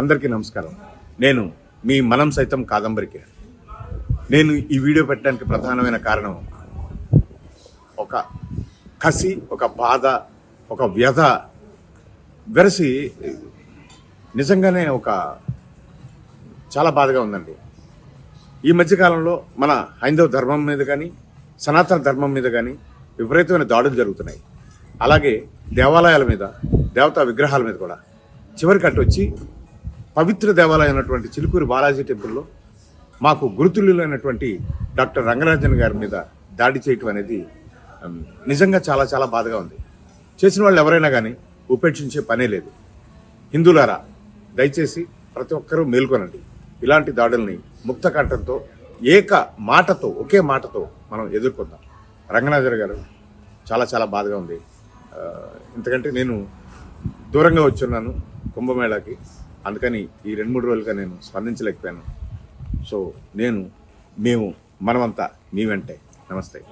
అందరికీ నమస్కారం. నేను మీ మనం సైతం కాదంబరికి. నేను ఈ వీడియో పెట్టడానికి ప్రధానమైన కారణం ఒక కసి ఒక బాధ ఒక వ్యధ వెరసి నిజంగానే ఒక చాలా బాధగా ఉందండి. ఈ మధ్యకాలంలో మన హైందవ ధర్మం మీద కానీ సనాతన ధర్మం మీద కానీ విపరీతమైన దాడులు జరుగుతున్నాయి. అలాగే దేవాలయాల మీద దేవతా విగ్రహాల మీద కూడా చివరికి అటు వచ్చి పవిత్ర దేవాలయం అయినటువంటి చిలుకూరు బాలాజీ టెంపుల్లో మాకు గురుతుల్యులైనటువంటి డాక్టర్ రంగరాజన్ గారి మీద దాడి చేయటం అనేది నిజంగా చాలా చాలా బాధగా ఉంది. చేసిన వాళ్ళు ఎవరైనా కానీ ఉపేక్షించే పనే లేదు. హిందువులారా దయచేసి ప్రతి ఒక్కరూ మేల్కొనండి. ఇలాంటి దాడుల్ని ముక్త కంఠంతో ఏక మాటతో ఒకే మాటతో మనం ఎదుర్కొందాం. రంగనాథర్ గారు చాలా చాలా బాధగా ఉంది. ఎందుకంటే నేను దూరంగా వచ్చున్నాను. కుంభమేళాకి. అందుకని ఈ రెండు మూడు రోజులుగా నేను స్పందించలేకపోయాను. సో నేను మేము మనమంతా మీ వెంటే. నమస్తే.